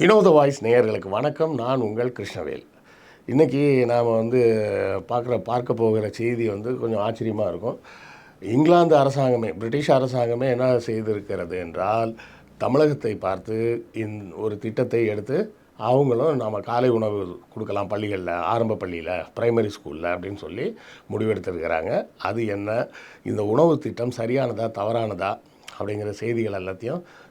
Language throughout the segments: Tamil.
வினோத வாய்ஸ் நேயர்களுக்கு வணக்கம். நான் உங்கள் கிருஷ்ணவேல். இன்றைக்கி நாம் வந்து பார்க்குற பார்க்க போகிற செய்தி வந்து கொஞ்சம் ஆச்சரியமாக இருக்கும். இங்கிலாந்து அரசாங்கமே பிரிட்டிஷ் அரசாங்கமே என்ன செய்திருக்கிறது என்றால் தமிழகத்தை பார்த்து இந் ஒரு திட்டத்தை எடுத்து அவங்களும் நம்ம காலை உணவு கொடுக்கலாம் பள்ளிகளில் ஆரம்ப பள்ளியில் ப்ரைமரி ஸ்கூலில் அப்படின்னு சொல்லி முடிவெடுத்திருக்கிறாங்க. அது என்ன? இந்த உணவு திட்டம் சரியானதா தவறானதா அப்படிங்கிற செய்திகள் எல்லாத்தையும்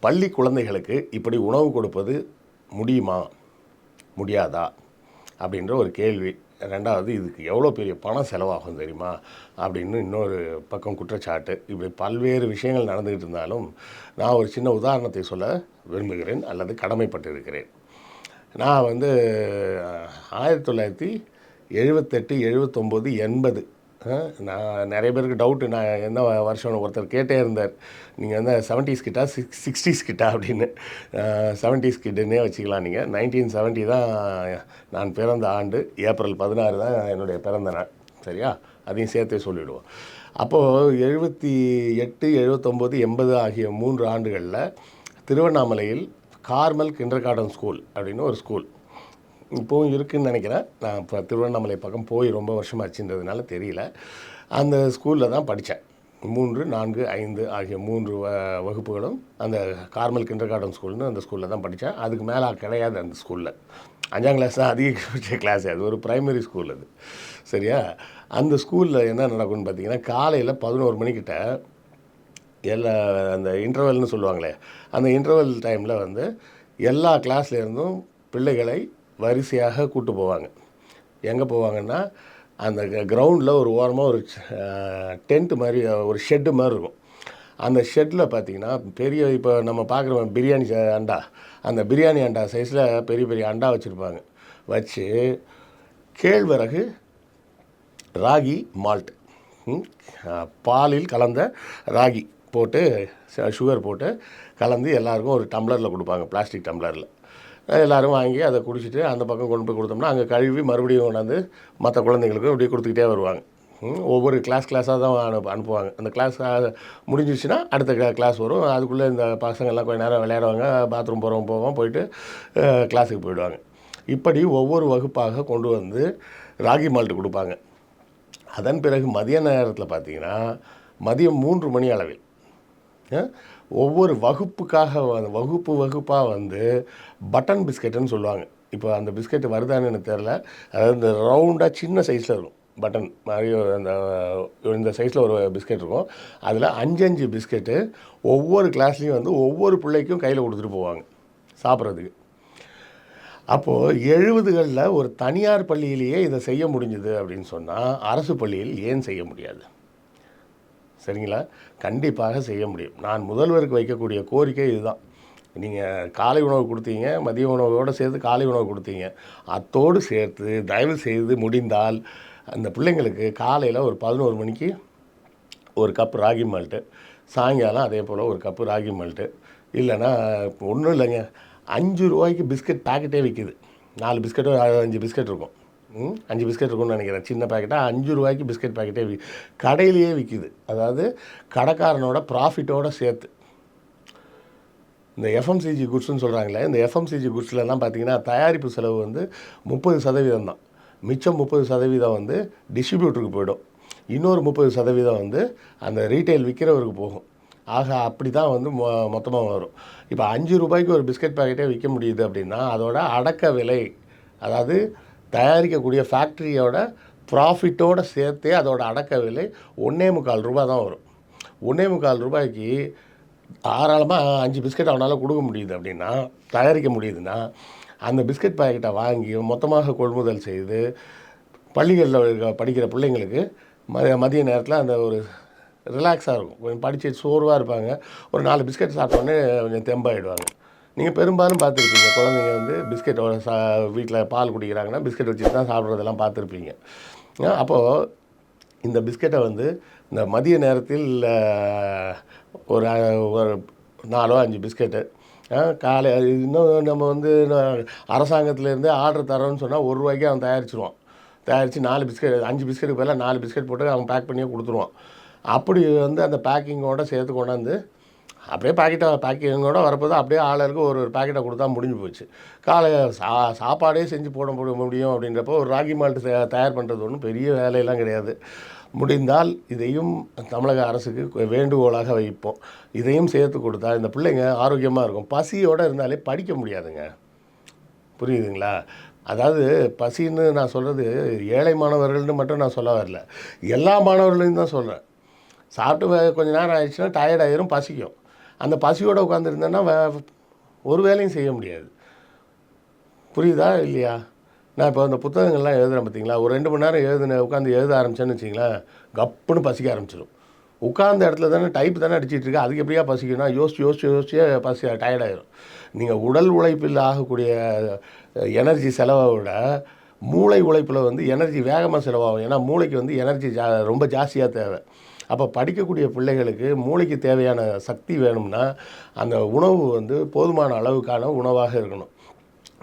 பள்ளி குழந்தைகளுக்கு இப்படி உணவு கொடுப்பது முடியுமா? முடியாதா? அப்படின்ற ஒரு கேள்வி. ரெண்டாவது இதுக்கு எவ்வளோ பெரிய பணம் செலவாகும் தெரியுமா? அப்படின்னு இன்னொரு பக்கம் குற்றச்சாட்டு. இப்படி பல்வேறு விஷயங்கள் நடந்துக்கிட்டு இருந்தாலும் நான் ஒரு சின்ன உதாரணத்தை சொல்ல விரும்புகிறேன் அல்லது கடமைப்பட்டிருக்கிறேன். நான் வந்து ஆயிரத்தி தொள்ளாயிரத்தி எழுபத்தெட்டு எழுபத்தொம்போது எண்பது நான் நிறைய பேருக்கு டவுட்டு நான் என்ன வருஷம் ஒருத்தர் கேட்டே இருந்தார். நீங்கள் வந்து செவன்ட்டீஸ் கிட்டா சிக்ஸ் சிக்ஸ்டீஸ் கிட்டா அப்படின்னு. செவன்ட்டீஸ் கிட்டுன்னே வச்சுக்கலாம் நீங்கள் நைன்டீன் செவன்ட்டி தான் நான் பிறந்த ஆண்டு. ஏப்ரல் பதினாறு தான் என்னுடைய பிறந்த நாள். சரியா? அதையும் சேர்த்தே சொல்லிவிடுவோம் அப்போது எழுபத்தி எட்டு எழுபத்தொம்போது எண்பது ஆகிய மூன்று ஆண்டுகளில் திருவண்ணாமலையில் கார்மல் கிண்டர் கார்டன் ஸ்கூல் அப்படின்னு ஒரு ஸ்கூல் இப்போவும் இருக்குதுன்னு நினைக்கிறேன். நான் இப்போ திருவண்ணாமலை பக்கம் போய் ரொம்ப வருஷமாச்சுன்றதுனால தெரியல. அந்த ஸ்கூலில் தான் படித்தேன் மூன்று நான்கு ஐந்து ஆகிய மூன்று வ வகுப்புகளும் அந்த கார்மல் கிண்டர் கார்டன் ஸ்கூல்னு அந்த ஸ்கூலில் தான் படித்தேன் அதுக்கு மேலே கிடையாது அந்த ஸ்கூலில். அஞ்சாம் கிளாஸ் தான் அதிகபட்ச கிளாஸ் அது ஒரு ப்ரைமரி ஸ்கூல் அது. சரியா? அந்த ஸ்கூலில் என்ன நடக்கும்னு பார்த்தீங்கன்னா காலையில் பதினோரு மணிக்கிட்ட எல்லா அந்த இன்டர்வல்னு சொல்லுவாங்களே அந்த இன்டர்வல் டைமில் வந்து எல்லா கிளாஸ்லேருந்தும் பிள்ளைகளை வரிசையாக கூட்டு போவாங்க. எங்கே போவாங்கன்னா அந்த கிரவுண்டில் ஒரு ஓரமாக ஒரு டென்ட் மாதிரி ஒரு ஷெட்டு மாதிரி இருக்கும். அந்த ஷெட்டில் பார்த்தீங்கன்னா பெரிய இப்போ நம்ம பார்க்குற பிரியாணி ச- அண்டா அந்த பிரியாணி அண்டா சைஸில் பெரிய பெரிய அண்டா வச்சுருப்பாங்க. வச்சு கேழ்வரகு ராகி மால்ட் பாலில் கலந்த ராகி போட்டு ச- சுகர் போட்டு கலந்து எல்லாருக்கும் ஒரு டம்ளரில் கொடுப்பாங்க பிளாஸ்டிக் டம்ளரில் எல்லோரும் வாங்கி அதை குடிச்சிட்டு அந்த பக்கம் கொண்டு போய் கொடுத்தோம்னா அங்கே கழுவி மறுபடியும் கொண்டாந்து மற்ற குழந்தைங்களுக்கு அப்படியே கொடுத்துக்கிட்டே வருவாங்க. ஒவ்வொரு கிளாஸ் கிளாஸாக தான் அனுப்பு அனுப்புவாங்க. அந்த கிளாஸ் முடிஞ்சிச்சுன்னா அடுத்த கிளாஸ் வரும். அதுக்குள்ளே இந்த பசங்கள்லாம் கொஞ்சம் நேரம் விளையாடுவாங்க. பாத்ரூம் போகிறவங்க போவோம் போயிட்டு கிளாஸுக்கு போயிடுவாங்க. இப்படி ஒவ்வொரு வகுப்பாக கொண்டு வந்து ராகி மால்ட்டு கொடுப்பாங்க. அதன் பிறகு மதிய நேரத்தில் பார்த்தீங்கன்னா மதியம் மூன்று மணி அளவில் ஒவ்வொரு வகுப்புக்காக வகுப்பு வகுப்பாக வந்து பட்டன் பிஸ்கெட்டுன்னு சொல்லுவாங்க. இப்போ அந்த பிஸ்கெட் வருதான்னு எனக்கு தெரில அதாவது இந்த ரவுண்டாக சின்ன சைஸில் இருக்கும் பட்டன். மாதிரி ஒரு அந்த இந்த சைஸில் ஒரு பிஸ்கெட் இருக்கும். அதில் அஞ்சு அஞ்சு பிஸ்கெட்டு ஒவ்வொரு கிளாஸ்லேயும் வந்து ஒவ்வொரு பிள்ளைக்கும் கையில் கொடுத்துட்டு போவாங்க சாப்பிட்றதுக்கு. அப்போது எழுபதுகளில் ஒரு தனியார் பள்ளியிலேயே இதை செய்ய முடிஞ்சுது அப்படின்னு சொன்னால் அரசு பள்ளியில் ஏன் செய்ய முடியாது? சரிங்களா? கண்டிப்பாக செய்ய முடியும். நான் முதல்வருக்கு வைக்கக்கூடிய கோரிக்கை இதுதான். நீங்கள் காலை உணவு கொடுத்தீங்க மதிய உணவோடு சேர்த்து காலை உணவு கொடுத்தீங்க. அத்தோடு சேர்த்து தயவு செய்து முடிந்தால் அந்த பிள்ளைங்களுக்கு காலையில் ஒரு பதினோரு மணிக்கு ஒரு கப் ராகி மால்ட்டு சாயங்காலம் அதே போல் ஒரு கப்பு ராகி மால்ட்டு. இல்லைன்னா ஒன்றும் இல்லைங்க. அஞ்சு ரூபாய்க்கு பிஸ்கட் பாக்கெட்டே விற்கிது நாலு பிஸ்கட்டோ அஞ்சு பிஸ்கட் இருக்கும். அஞ்சு பிஸ்கெட் இருக்கும்னு நினைக்கிறேன். சின்ன பாக்கெட்டாக அஞ்சு ரூபாய்க்கு பிஸ்கெட் பேக்கெட்டே வி கடையிலேயே விற்கிது அதாவது கடைக்காரனோட ப்ராஃபிட்டோடு சேர்த்து. இந்த எஃப்எம்சிஜி குட்ஸ்னு சொல்கிறாங்களே இந்த எஃப்எம்சிஜி குட்ஸ்லலாம் பார்த்தீங்கன்னா தயாரிப்பு செலவு வந்து முப்பது சதவீதம் தான். மிச்சம் முப்பது சதவீதம் வந்து டிஸ்ட்ரிபியூட்டருக்கு போயிடும். இன்னொரு முப்பது சதவீதம் வந்து அந்த ரீட்டைல் விற்கிறவருக்கு போகும். ஆக அப்படி தான் வந்து மொ மொத்தமாக வரும். இப்போ அஞ்சு ரூபாய்க்கு ஒரு பிஸ்கட் பாக்கெட்டே விற்க முடியுது அப்படின்னா அதோட அடக்க விலை அதாவது தயாரிக்கக்கூடிய ஃபேக்ட்ரியோட ப்ராஃபிட்டோடு சேர்த்தே அதோட அடக்க விலை ஒன்றே முக்கால் ரூபா தான் வரும். ஒன்றே முக்கால் ரூபாய்க்கு தாராளமாக அஞ்சு பிஸ்கட் அவனால் கொடுக்க முடியுது அப்படின்னா தயாரிக்க முடியுதுன்னா அந்த பிஸ்கட் பாக்கெட்டை வாங்கி மொத்தமாக கொள்முதல் செய்து பள்ளிகளில் படிக்கிற பிள்ளைங்களுக்கு மதிய மதிய நேரத்தில் அந்த ஒரு ரிலாக்ஸாக இருக்கும். கொஞ்சம் படித்து சோர்வாக இருப்பாங்க. ஒரு நாலு பிஸ்கட் சாப்பிட்டோன்னே கொஞ்சம் தெம்பாயிடுவாங்க. நீங்கள் பெரும்பாலும் பார்த்துருப்பீங்க. குழந்தைங்க வந்து பிஸ்கெட்டோட சா வீட்டில் பால் குடிக்கிறாங்கன்னா பிஸ்கெட் வச்சுட்டு தான் சாப்பிட்றதெல்லாம் பார்த்துருப்பீங்க. அப்போது இந்த பிஸ்கெட்டை வந்து இந்த மதிய நேரத்தில் ஒரு ஒரு நாலோ அஞ்சு பிஸ்கெட்டு காலை இன்னும் நம்ம வந்து அரசாங்கத்துலேருந்து ஆர்டர் தரோன்னு சொன்னால் ஒரு ரூபாய்க்கு அவன் தயாரிச்சிருவான். தயாரித்து நாலு பிஸ்கெட் அஞ்சு பிஸ்கெட்டுக்கு பதிலாக நாலு பிஸ்கெட் போட்டு அவன் பேக் பண்ணியே கொடுத்துருவான். அப்படி வந்து அந்த பேக்கிங்கோட சேர்த்து கொண்டாந்து அப்படியே பாக்கெட்டை பேக்கிங்கோட வரப்போது அப்படியே ஆளுக்கு ஒரு ஒரு பாக்கெட்டை கொடுத்தா முடிஞ்சு போச்சு. காலை சா சாப்பாடே செஞ்சு போட முடியும் அப்படின்றப்போ ஒரு ராகி மால்ட் தயார் பண்ணுறது ஒன்றும் பெரிய வேலையெல்லாம் கிடையாது. முடிந்தால் இதையும் தமிழக அரசுக்கு வேண்டுகோளாக வைப்போம். இதையும் சேர்த்து கொடுத்தா இந்த பிள்ளைங்க ஆரோக்கியமாக இருக்கும். பசியோடு இருந்தாலே படிக்க முடியாதுங்க. புரியுதுங்களா? அதாவது பசின்னு நான் சொல்கிறது ஏழை மாணவர்கள்னு மட்டும் நான் சொல்ல வரல. எல்லா மாணவர்களையும் தான் சொல்கிறேன் சாப்பிட்டு கொஞ்ச நேரம் ஆயிடுச்சுன்னா டயர்ட் ஆயிரும் பசிக்கும். அந்த பசியோடு உட்காந்துருந்தேன்னா ஒரு வேலையும் செய்ய முடியாது. புரியுதா இல்லையா? நான் இப்போ அந்த புத்தகங்கள்லாம் எழுதுகிறேன் பார்த்தீங்களா? ஒரு ரெண்டு மணி நேரம் எழுதுன உட்காந்து எழுத ஆரம்பிச்சேன்னு வச்சிங்களேன் கப்புன்னு பசிக்க ஆரம்பிச்சிடும் உட்காந்த இடத்துல தானே டைப் தானே அடிச்சிட்டு இருக்கு? அதுக்கு எப்படியா பசிக்கணும்னா யோசிச்சு யோசிச்சு யோசிச்சே பசி டயர்டாயிரும் நீங்கள் உடல் உழைப்பில் ஆகக்கூடிய எனர்ஜி செலவை விட மூளை உழைப்பில் வந்து எனர்ஜி வேகமாக செலவாகும். ஏன்னா மூளைக்கு வந்து எனர்ஜி ஜா ரொம்ப ஜாஸ்தியாக தேவை. அப்போ படிக்கக்கூடிய பிள்ளைகளுக்கு மூளைக்கு தேவையான சக்தி வேணும்னா அந்த உணவு வந்து போதுமான அளவுக்கான உணவாக இருக்கணும்.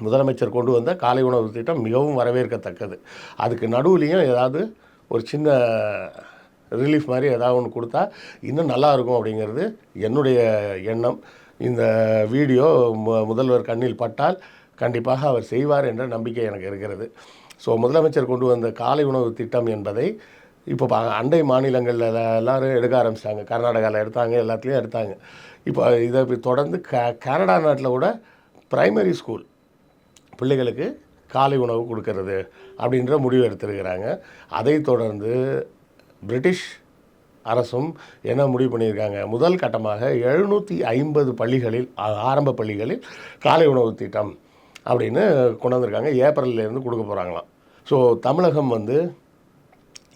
முதலமைச்சர் கொண்டு வந்த காலை உணவு திட்டம் மிகவும் வரவேற்கத்தக்கது. அதுக்கு நடுவுலையும் ஏதாவது ஒரு சின்ன ரிலீஃப் மாதிரி ஏதாவது ஒன்று கொடுத்தா இன்னும் நல்லா இருக்கும் அப்படிங்கிறது என்னுடைய எண்ணம். இந்த வீடியோ மு- முதல்வர் கண்ணில் பட்டால் கண்டிப்பாக அவர் செய்வார் என்ற நம்பிக்கை எனக்கு இருக்கிறது. ஸோ முதலமைச்சர் கொண்டு வந்த காலை உணவு திட்டம் என்பதை இப்போ அண்டை மாநிலங்களில் எல்லோரும் எடுக்க ஆரம்பிச்சிட்டாங்க. கர்நாடகாவில் எடுத்தாங்க எல்லாத்துலேயும் எடுத்தாங்க. இப்போ இதை தொடர்ந்து க கனடா நாட்டில் கூட ப்ரைமரி ஸ்கூல் பிள்ளைகளுக்கு காலை உணவு கொடுக்கறது அப்படின்ற முடிவு எடுத்திருக்கிறாங்க. அதை தொடர்ந்து பிரிட்டிஷ் அரசும் என்ன முடிவு பண்ணியிருக்காங்க? முதல் கட்டமாக எழுநூற்றி ஐம்பது பள்ளிகளில் ஆரம்ப பள்ளிகளில் காலை உணவு திட்டம் அப்படின்னு கொண்டு வந்திருக்காங்க. ஏப்ரல்லேருந்து கொடுக்க போகிறாங்களாம் ஸோ தமிழகம் வந்து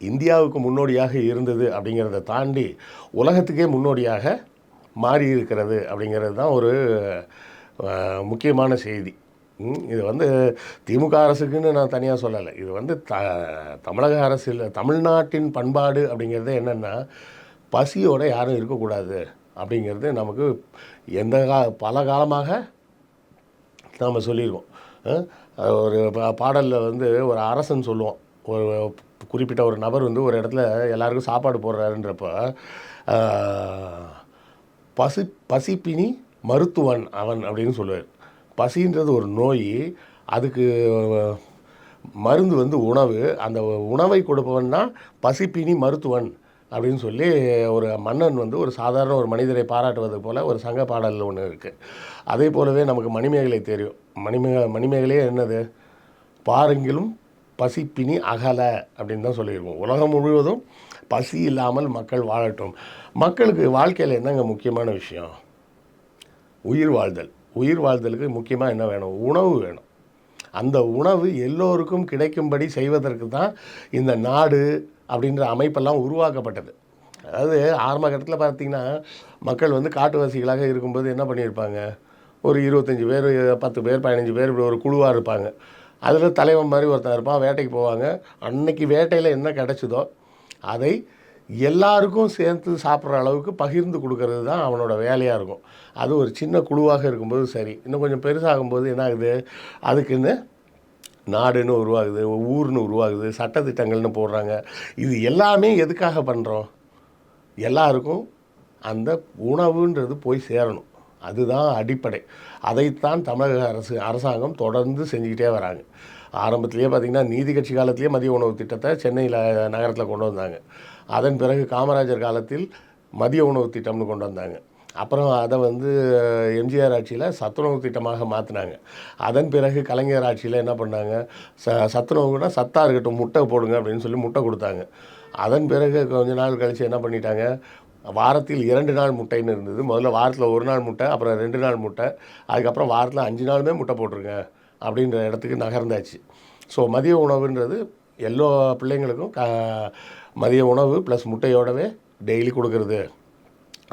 இந்தியாவுக்கு முன்னோடியாக இருந்தது அப்படிங்கிறத தாண்டி உலகத்துக்கே முன்னோடியாக மாறி இருக்கிறது அப்படிங்கிறது தான் ஒரு முக்கியமான செய்தி. இது வந்து திமுக அரசுக்குன்னு நான் தனியாக சொல்லலை. இது வந்து த தமிழக அரசில் தமிழ்நாட்டின் பண்பாடு அப்படிங்கிறது என்னென்னா பசியோடு யாரும் இருக்கக்கூடாது அப்படிங்கிறது நமக்கு எந்த கா பல காலமாக நாம் சொல்லியிருக்கோம். ஒரு பா- வந்து ஒரு அரசன் சொல்லுவோம் ஒரு குறிப்பிட்ட ஒரு நபர் வந்து ஒரு இடத்துல எல்லாருக்கும் சாப்பாடு போடுறாருன்றப்போ பசி பசிப்பினி மருத்துவன் அவன் அப்படின்னு சொல்லுவார். பசின்றது ஒரு நோய் அதுக்கு மருந்து வந்து உணவு அந்த உணவை கொடுப்பவன் தான் பசிப்பினி மருத்துவன் அப்படின்னு சொல்லி ஒரு மன்னன் வந்து ஒரு சாதாரண ஒரு மனிதரை பாராட்டுவது போல் ஒரு சங்க பாடலில் ஒன்று இருக்குது அதே போலவே நமக்கு மணிமேகலை தெரியும். மணிமே மணிமேகலையே என்னது? பாருங்கிலும் பசிப்பினி அகல அப்படின்னு தான் சொல்லியிருக்கோம். உலகம் முழுவதும் பசி இல்லாமல் மக்கள் வாழட்டும். மக்களுக்கு வாழ்க்கையில் என்னங்க முக்கியமான விஷயம்? உயிர் வாழ்தல். உயிர் வாழ்தலுக்கு முக்கியமாக என்ன வேணும்? உணவு வேணும். அந்த உணவு எல்லோருக்கும் கிடைக்கும்படி செய்வதற்கு தான் இந்த நாடு அப்படின்ற அமைப்பெல்லாம் உருவாக்கப்பட்டது. அதாவது ஆரம்ப கட்டத்தில் பார்த்தீங்கன்னா மக்கள் வந்து காட்டுவாசிகளாக இருக்கும்போது என்ன பண்ணியிருப்பாங்க? ஒரு இருபத்தஞ்சி பேர் பத்து பேர் பதினஞ்சு பேர் இப்படி ஒரு குழுவாக இருப்பாங்க. அதில் தலைவன் மாதிரி ஒருத்தன் இருப்பான் வேட்டைக்கு போவாங்க. அன்னைக்கு வேட்டையில் என்ன கிடச்சிதோ அதை எல்லாருக்கும் சேர்த்து சாப்பிட்ற அளவுக்கு பகிர்ந்து கொடுக்கறது தான் அவனோட வேலையாக இருக்கும். அது ஒரு சின்ன குழுவாக இருக்கும்போது சரி. இன்னும் கொஞ்சம் பெருசாகும்போது என்ன ஆகுது? அதுக்குன்னு நாடுன்னு உருவாகுது ஊர்னு உருவாகுது சட்டத்திட்டங்கள்னு போடுறாங்க. இது எல்லாமே எதுக்காக பண்ணுறோம் எல்லாருக்கும் அந்த உணவுன்றது போய் சேரணும். அதுதான் அடிப்படை. அதைத்தான் தமிழக அரசு அரசாங்கம் தொடர்ந்து செஞ்சுக்கிட்டே வராங்க. ஆரம்பத்திலேயே பார்த்திங்கன்னா நீதி கட்சி காலத்திலேயே மதிய உணவு திட்டத்தை சென்னையில் நகரத்தில் கொண்டு வந்தாங்க. அதன் பிறகு காமராஜர் காலத்தில் மதிய உணவு திட்டம்னு கொண்டு வந்தாங்க. அப்புறம் அதை வந்து எம்ஜிஆர் ஆட்சியில் சத்துணவு திட்டமாக மாற்றினாங்க அதன் பிறகு கலைஞர் ஆட்சியில் என்ன பண்ணாங்க? ச சத்துணவுனா சத்தாக இருக்கட்டும் முட்டை போடுங்க அப்படின்னு சொல்லி முட்டை கொடுத்தாங்க. அதன் பிறகு கொஞ்ச நாள் கழித்து என்ன பண்ணிட்டாங்க? வாரத்தில் இரண்டு நாள் முட்டைன்னு இருந்தது. முதல்ல வாரத்தில் ஒரு நாள் முட்டை அப்புறம் ரெண்டு நாள் முட்டை. அதுக்கப்புறம் வாரத்தில் அஞ்சு நாளுமே முட்டை போட்டிருங்க அப்படின்ற இடத்துக்கு நகர்ந்தாச்சு. ஸோ மதிய உணவுன்றது எல்லா பிள்ளைங்களுக்கும் க மதிய உணவு ப்ளஸ் முட்டையோடவே டெய்லி கொடுக்குறது.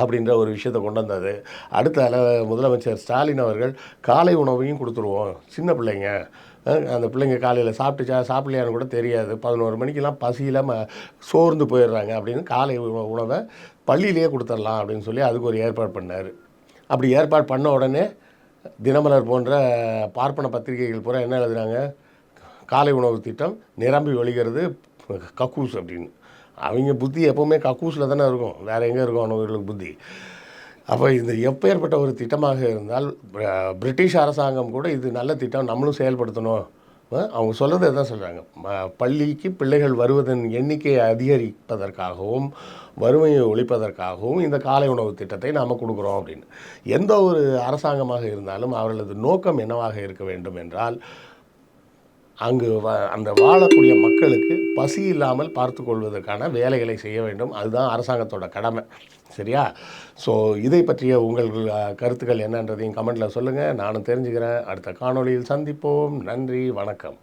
அப்படின்ற ஒரு விஷயத்தை கொண்டு வந்தது. அடுத்த முதலமைச்சர் ஸ்டாலின் அவர்கள் காலை உணவையும் கொடுத்துருவோம். சின்ன பிள்ளைங்க. அந்த பிள்ளைங்க காலையில் சாப்பிட்டுச்சா சாப்பிடலையான்னு கூட தெரியாது. பதினோரு மணிக்கெல்லாம் பசியில் ம சோர்ந்து போயிடுறாங்க அப்படின்னு காலை உணவை பள்ளியிலேயே கொடுத்துடலாம் அப்படின்னு சொல்லி அதுக்கு ஒரு ஏற்பாடு பண்ணார். அப்படி ஏற்பாடு பண்ண உடனே தினமலர் போன்ற பார்ப்பன பத்திரிகைகள் பூரா என்ன எழுதுறாங்க? காலை உணவு திட்டம் நிரம்பி ஒழிகிறது கக்கூஸ் அப்படின்னு. அவங்க புத்தி எப்போவுமே கக்கூஸில் தானே இருக்கும். வேறு எங்கே இருக்கும் அவங்களுக்கு புத்தி? அப்போ இது எப்பேற்பட்ட ஒரு திட்டமாக இருந்தால் பிரிட்டிஷ் அரசாங்கம் கூட இது நல்ல திட்டம் நம்மளும் செயல்படுத்தணும். அவங்க சொல்கிறது தான் சொல்கிறாங்க பள்ளிக்கு பிள்ளைகள் வருவதன் எண்ணிக்கையை அதிகரிப்பதற்காகவும் வறுமையை ஒழிப்பதற்காகவும் இந்த காலை உணவு திட்டத்தை நாம் கொடுக்குறோம் அப்படின்னு. எந்த ஒரு அரசாங்கமாக இருந்தாலும் அவர்களது நோக்கம் என்னவாக இருக்க வேண்டும் என்றால் அங்கு வ அந்த வாழக்கூடிய மக்களுக்கு பசி இல்லாமல் பார்த்து கொள்வதற்கான வேலைகளை செய்ய வேண்டும். அதுதான் அரசாங்கத்தோட கடமை. சரியா? ஸோ இதை பற்றிய உங்கள் கருத்துக்கள் என்னன்றதையும் கமெண்ட்டில் சொல்லுங்கள் நானும் தெரிஞ்சுக்கிறேன். அடுத்த காணொளியில் சந்திப்போம். நன்றி. வணக்கம்.